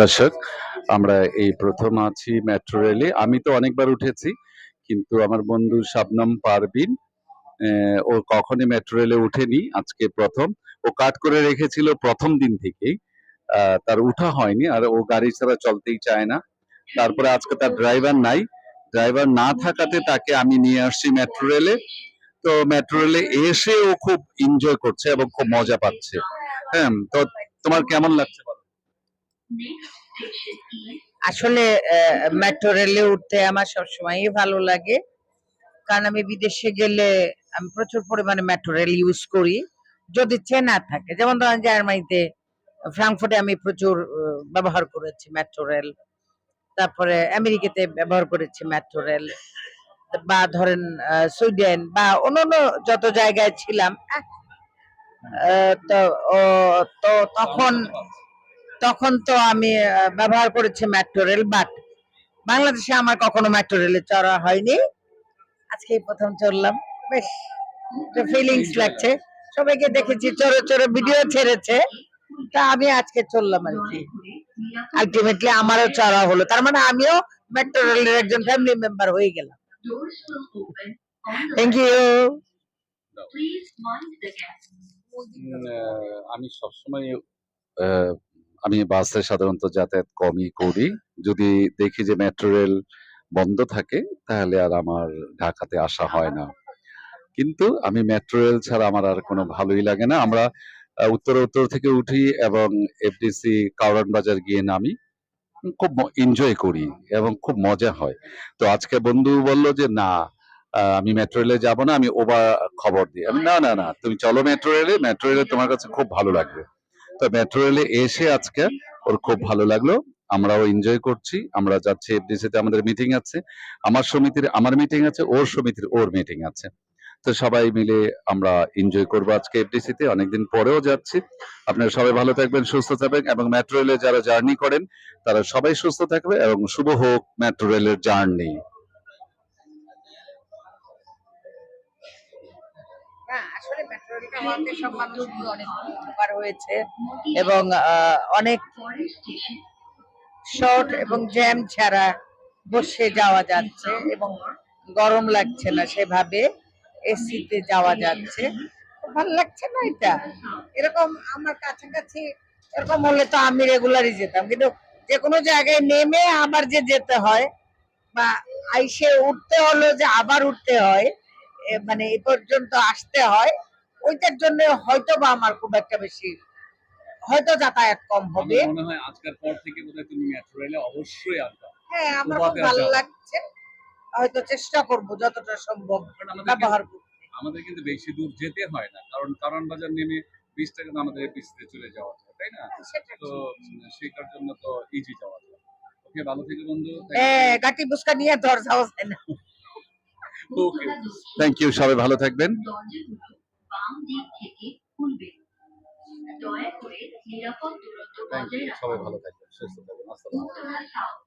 দর্শক আমরা এই প্রথম আছি মেট্রো রেলে। আমি তো অনেকবার উঠেছি কিন্তু আমার বন্ধু শাবনাম পারবিন ও কখনই মেট্রো রেলে উঠেনি আজকে প্রথম। ও কাট করে রেখেছিল প্রথম দিন আহ, তার উঠা হয়নি আর ও গাড়ি ছাড়া চলতেই চায় না। তারপরে আজকে তার ড্রাইভার নাই। ড্রাইভার না থাকাতে তাকে আমি নিয়ে আসছি মেট্রো রেলে। তো মেট্রো রেলে এসে ও খুব এনজয় করছে এবং খুব মজা পাচ্ছে। হ্যাঁ তো তোমার কেমন লাগছে? আসলে মেট্রো রেলে উঠতে আমার সবসময়ই ভালো লাগে। কারণ আমি বিদেশে গেলে আমি প্রচুর পরিমাণে মেট্রো রেল ইউজ করি। যদি চেনা থাকে, যেমন ধরেন জার্মানিতে ফ্রাঙ্কফুর্টে আমি প্রচুর ব্যবহার করেছি মেট্রো রেল তারপরে আমেরিকাতে ব্যবহার করেছি মেট্রো রেল বা ধরেন সুইডেন বা অন্যান্য যত জায়গায় ছিলাম তো তখন তখন তো আমি ব্যবহার করেছি মেট্রো রেল বাট বাংলাদেশে আমার কখনো মেট্রো রেলে চড়া হয়নি। আজকে প্রথম চড়লাম। বেশ ফিলিংস লাগছে। সবাইকে দেখেছি, চড়ে চড়ে ভিডিও ছেড়েছে। তা আমি আজকে চললাম আর কি। আলটিমেটলি আমারও চড়া হলো। তার মানে আমিও মেট্রো রেলের একজন ফ্যামিলি মেম্বার হয়ে গেলাম। থ্যাংক ইউ আমি সবসময় আমি বাসে সাধারণত যাতায়াত কমই করি। যদি দেখি যে মেট্রো রেল বন্ধ থাকে তাহলে আর আমার ঢাকাতে আসা হয় না। কিন্তু আমি মেট্রো রেল ছাড়া আমার আর কোনো ভালোই লাগে না। আমরা উত্তর উত্তর থেকে উঠি এবং এফডিসি কাউরান বাজার গিয়ে নামি। খুব এনজয় করি এবং খুব মজা হয়। তো আজকে বন্ধু বলল যে না আমি মেট্রো রেলে যাব না, আমি ওবা খবর দিই। আমি, না না না, তুমি চলো মেট্রো রেলে মেট্রো রেলে তোমার কাছে খুব ভালো লাগবে। তো মেট্রো রেলে এসে আজকে ওর খুব ভালো লাগল, আমরাও এনজয় করছি, আমরা যাচ্ছি এফডিসি তে, আমাদের মিটিং আছে। আমার সমিতির, আমার মিটিং আছে, ওর সমিতির, ওর মিটিং আছে। তো সবাই মিলে আমরা এনজয় করব আজকে এফডিসি তে, অনেকদিন পরেও যাচ্ছি। আপনারা সবাই ভালো থাকবেন, সুস্থ থাকবেন, এবং মেট্রো রেলে যারা জার্নি করেন, তারা সবাই সুস্থ থাকবে, এবং শুভ হোক মেট্রো রেলের জার্নি আসলে মেট্রো রেলটা হওয়াতে সব মানুষগুলো অনেক উপকার হয়েছে। এবং অনেক শর্ট এবং জ্যাম ছাড়া বসে যাওয়া যাচ্ছে এবং গরম লাগছে না সেভাবে এসিতে যাওয়া যাচ্ছে। ভালো লাগছে না এটা। এরকম আমার কাছাকাছি এরকম হলে তো আমি রেগুলারই যেতাম। কিন্তু যে কোনো জায়গায় নেমে আবার যে যেতে হয় বা আইসে উঠতে হলো যে আবার উঠতে হয় মানে এ পর্যন্ত আসতে হয় ওইটার জন্য হয়তো বা আমার খুব একটা বেশি হয়তো যাতায়াত কম হবে। মনে হয় আজকের পর থেকে বোধহয় তুমি মেট্রো রেলে অবশ্যই আসবে। হ্যাঁ আমার খুব ভালো লাগছে। হয়তো চেষ্টা করব যতটা সম্ভব ব্যবহার করতে। আমাদের কিন্তু বেশি দূর যেতে হয় না কারণ কারণ বাজার নেমে বিশ টাকা আমাদের এপিসিতে চলে যাওয়া যায় তাই না? হ্যাঁ, তো সেটার জন্য তো ইজি যাওয়া যায়। ওকে ভালো থেকে বন্ধু। হ্যাঁ গাটি বুসকা নিয়ে যাওয়া যায় না। ওকে থ্যাংক ইউ সবাই ভালো থাকবেন। দরজাগুলো বাম দিক থেকে খুলবে। দয়া করে নিরাপদ দূরত্ব থ্যাংক বজায় রাখুন। সবাই ভালো থাকবেন সুস্থ থাকবেন। আসসালামু